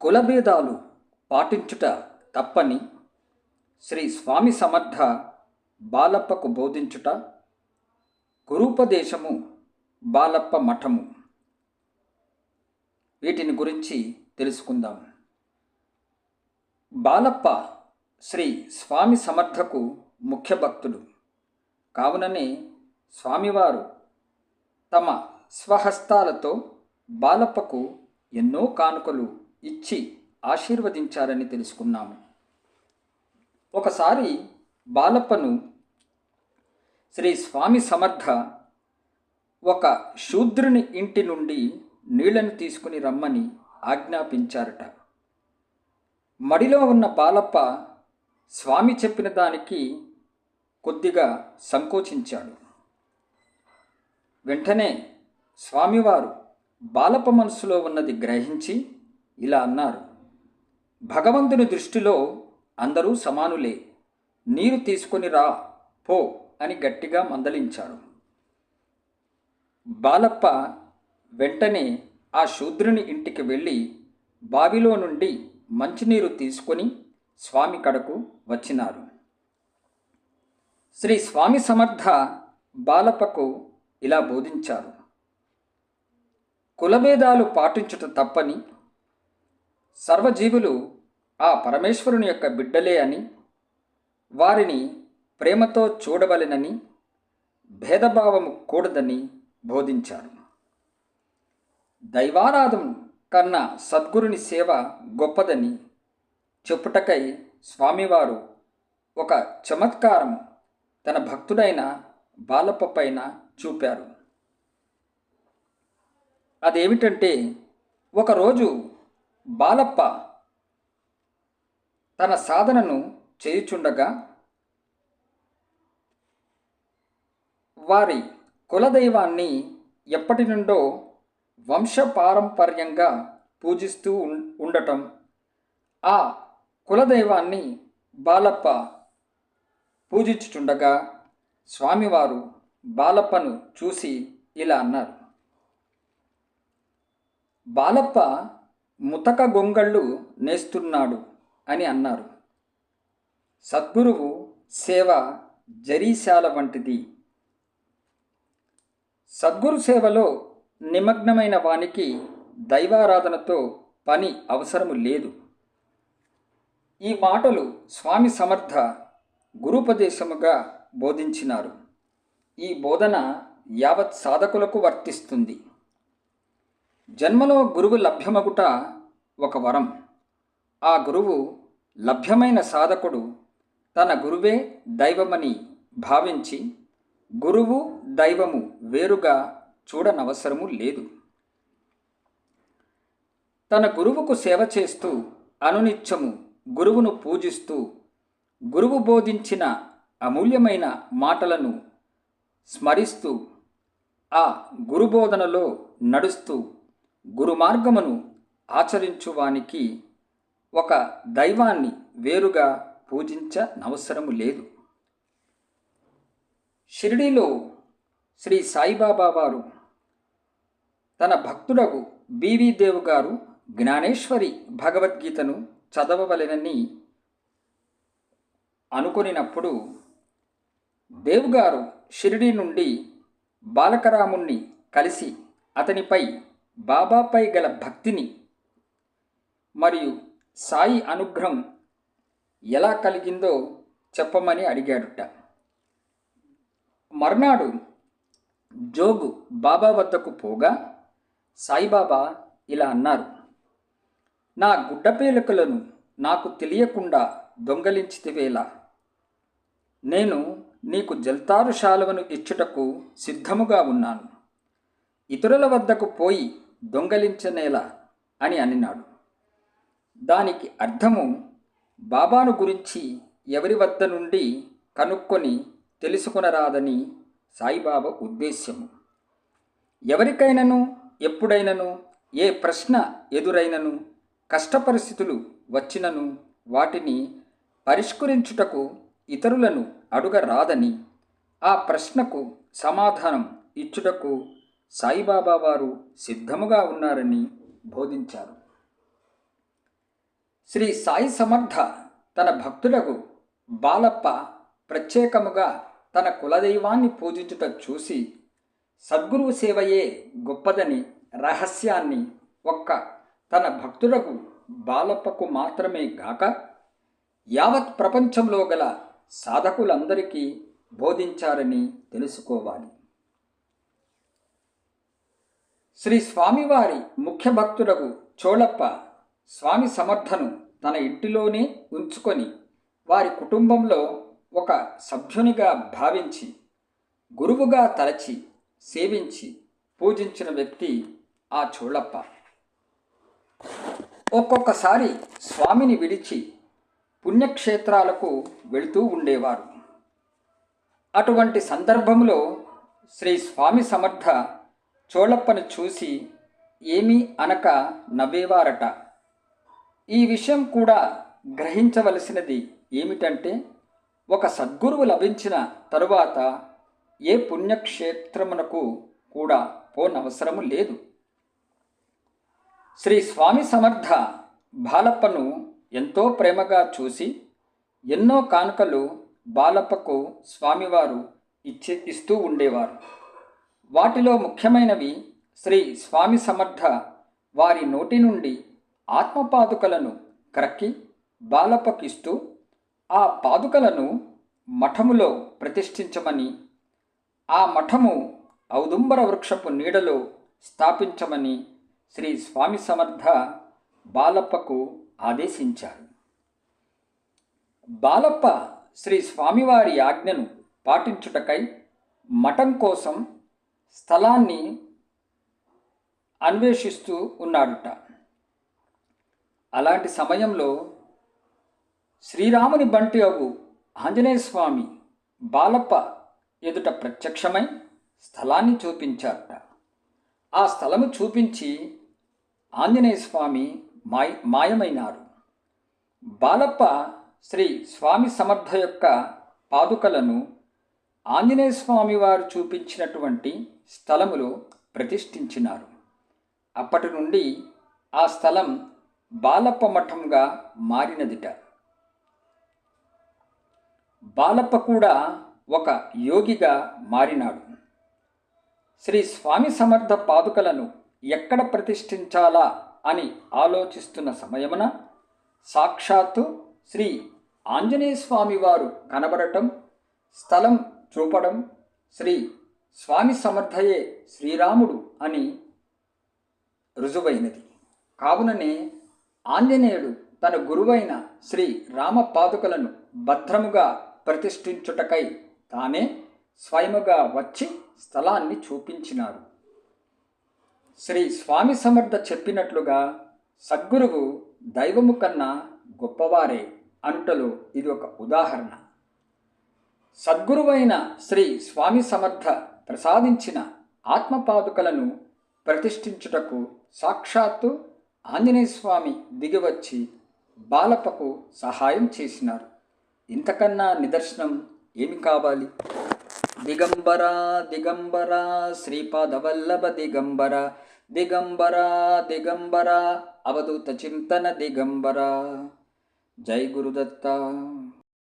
కులభేదాలు పాటించుట తప్పని శ్రీ స్వామి సమర్థ బాలప్పకు బోధించుట గురూపదేశము బాలప్ప మఠము. వీటిని గురించి తెలుసుకుందాం. బాలప్ప శ్రీ స్వామి సమర్థకు ముఖ్య భక్తుడు. కావుననే స్వామివారు తమ స్వహస్తాలతో బాలప్పకు ఎన్నో కానుకలు ఇచ్చి ఆశీర్వదించారని తెలుసుకున్నాము. ఒకసారి బాలప్పను శ్రీ స్వామి సమర్థ ఒక శూద్రుని ఇంటి నుండి నీళ్ళను తీసుకుని రమ్మని ఆజ్ఞాపించారట. మడిలో ఉన్న బాలప్ప స్వామి చెప్పిన దానికి కొద్దిగా సంకోచించాడు. వెంటనే స్వామివారు బాలప్ప మనసులో ఉన్నది గ్రహించి ఇలా అన్నారు. భగవంతుని దృష్టిలో అందరూ సమానులే. నీరు తీసుకొని రా పో అని గట్టిగా మందలించాడు బాలప్ప వెంటనే ఆ శూద్రుని ఇంటికి వెళ్ళి బావిలో నుండి మంచినీరు తీసుకొని స్వామి కడకు వచ్చినారు. శ్రీ స్వామి సమర్థ బాలప్పకు ఇలా బోధించారు. కులభేదాలు పాటించుట తప్పని సర్వజీవులు ఆ పరమేశ్వరుని యొక్క బిడ్డలే అని వారిని ప్రేమతో చూడవలెనని భేదభావము కూడదని బోధించారు. దైవారాధం కన్నా సద్గురుని సేవ గొప్పదని చెప్పుటకై స్వామివారు ఒక చమత్కారం తన భక్తుడైన బాలప్ప పైన చూపారు. అదేమిటంటే ఒకరోజు బాలప్ప తన సాధనను చేయుచుండగా వారి కులదైవాన్ని ఎప్పటి నుండో వంశపారంపర్యంగా పూజిస్తూ ఉండటం. ఆ కులదైవాన్ని బాలప్ప పూజించుచుండగా స్వామివారు బాలప్పను చూసి ఇలా అన్నారు. బాలప్ప ముతక గొంగళ్ళు నేస్తున్నాడు అని అన్నారు. సద్గురువు సేవ జరీశాల వంటిది. సద్గురు సేవలో నిమగ్నమైన వానికి దైవారాధనతో పని అవసరము లేదు. ఈ మాటలు స్వామి సమర్థ గురుపదేశముగా బోధించినారు. ఈ బోధన యావత్ సాధకులకు వర్తిస్తుంది. జన్మలో గురువు లభ్యమగుట ఒక వరం. ఆ గురువు లభ్యమైన సాధకుడు తన గురువే దైవమని భావించి గురువు దైవము వేరుగా చూడనవసరము లేదు. తన గురువుకు సేవ చేస్తూ అనునిత్యము గురువును పూజిస్తూ గురువు బోధించిన అమూల్యమైన మాటలను స్మరిస్తూ ఆ గురుబోధనలో నడుస్తూ గురుమార్గమును ఆచరించువానికి ఒక దైవాన్ని వేరుగా పూజించనవసరము లేదు. షిరిడీలో శ్రీ సాయిబాబా వారు తన భక్తుడకు బీవీ దేవ్ గారు జ్ఞానేశ్వరి భగవద్గీతను చదవవలెనని అనుకొనినప్పుడు దేవ్ గారు షిరిడీ నుండి బాలకరాముణ్ణి కలిసి అతనిపై బాబాపై గల భక్తిని మరియు సాయి అనుగ్రహం ఎలా కలిగిందో చెప్పమని అడిగాడుట. మర్నాడు జోగు బాబా వద్దకు పోగా సాయిబాబా ఇలా అన్నారు నా గుడ్డపేలికలను నాకు తెలియకుండా దొంగలించితివేలా. నేను నీకు జల్తారు శాలువను ఇచ్చుటకు సిద్ధముగా ఉన్నాను. ఇతరుల వద్దకు పోయి దొంగలించనేల అని అన్నాడు. దానికి అర్థము బాబాను గురించి ఎవరి వద్ద నుండి కనుక్కొని తెలుసుకొనరాదని సాయిబాబా ఉద్దేశ్యము. ఎవరికైనను ఎప్పుడైనను ఏ ప్రశ్న ఎదురైనను కష్టపరిస్థితులు వచ్చినను వాటిని పరిష్కరించుటకు ఇతరులను అడుగరాదని ఆ ప్రశ్నకు సమాధానం ఇచ్చుటకు సాయిబాబా వారు సిద్ధముగా ఉన్నారని బోధించారు. శ్రీ సాయి సమర్థ తన భక్తులకు బాలప్ప ప్రత్యేకముగా తన కులదైవాన్ని పూజించుట చూసి సద్గురువు సేవయే గొప్పదని రహస్యాన్ని ఒక్క తన భక్తులకు బాలప్పకు మాత్రమే గాక యావత్ ప్రపంచంలో గల సాధకులందరికీ బోధించారని తెలుసుకోవాలి. శ్రీ స్వామివారి ముఖ్య భక్తులకు చోళప్ప స్వామి సమర్థను తన ఇంటిలోనే ఉంచుకొని వారి కుటుంబంలో ఒక సభ్యునిగా భావించి గురువుగా తలచి సేవించి పూజించిన వ్యక్తి ఆ చోళప్ప. ఒక్కొక్కసారి స్వామిని విడిచి పుణ్యక్షేత్రాలకు వెళుతూ ఉండేవారు. అటువంటి సందర్భంలో శ్రీ స్వామి సమర్థ చోళప్పను చూసి ఏమీ అనక నవ్వేవారట. ఈ విషయం కూడా గ్రహించవలసినది ఏమిటంటే ఒక సద్గురువు లభించిన తరువాత ఏ పుణ్యక్షేత్రమునకు కూడా పోనవసరము లేదు. శ్రీ స్వామి సమర్థ బాలప్పను ఎంతో ప్రేమగా చూసి ఎన్నో కానుకలు బాలప్పకు స్వామివారు ఇచ్చే ఇస్తూ ఉండేవారు. వాటిలో ముఖ్యమైనవి శ్రీ స్వామి సమర్థ వారి నోటి నుండి ఆత్మపాదుకలను క్రక్కి బాలప్పకిస్తూ ఆ పాదుకలను మఠములో ప్రతిష్ఠించమని ఆ మఠము ఔదుంబర వృక్షపు నీడలో స్థాపించమని శ్రీ స్వామి సమర్థ బాలప్పకు ఆదేశించారు. బాలప్ప శ్రీ స్వామివారి ఆజ్ఞను పాటించుటకై మఠం కోసం స్థలాన్ని అన్వేషిస్తూ ఉన్నాడుట. అలాంటి సమయంలో శ్రీరాముని బంటి అగు ఆంజనేయ స్వామి బాలప్ప ఎదుట ప్రత్యక్షమై స్థలాన్ని చూపించారట. ఆ స్థలము చూపించి ఆంజనేయ స్వామి మాయ మాయమైనారు. బాలప్ప శ్రీ స్వామి సమర్థ యొక్క పాదుకలను ఆంజనేయ స్వామి వారు చూపించినటువంటి స్థలములో ప్రతిష్ఠించినారు. అప్పటి నుండి ఆ స్థలం బాలప్ప మఠంగా మారినదిట. బాలప్ప కూడా ఒక యోగిగా మారినాడు. శ్రీ స్వామి సమర్థ పాదుకలను ఎక్కడ ప్రతిష్ఠించాలా అని ఆలోచిస్తున్న సమయమున సాక్షాత్తు శ్రీ ఆంజనేయ స్వామి వారు కనబడటం స్థలం చూపడం శ్రీ స్వామి సమర్థయే శ్రీరాముడు అని రుజువైనది. కావుననే ఆంజనేయుడు తన గురువైన శ్రీ రామ పాదుకలను భద్రముగా ప్రతిష్ఠించుటకై తానే స్వయముగా వచ్చి స్థలాన్ని చూపించినాడు. శ్రీ స్వామి సమర్థ చెప్పినట్లుగా సద్గురువు దైవము కన్నా గొప్పవారే అంటలో ఇది ఒక ఉదాహరణ. సద్గురువైన శ్రీ స్వామి సమర్థ ప్రసాదించిన ఆత్మపాదుకలను ప్రతిష్ఠించుటకు సాక్షాత్తు ఆంజనేయస్వామి దిగివచ్చి బాలపకు సహాయం చేసినారు. ఇంతకన్నా నిదర్శనం ఏమి కావాలి? దిగంబర దిగంబర శ్రీపాదవల్లభ దిగంబర దిగంబర దిగంబర అవధూత చింతన దిగంబర. జై గురుదత్త.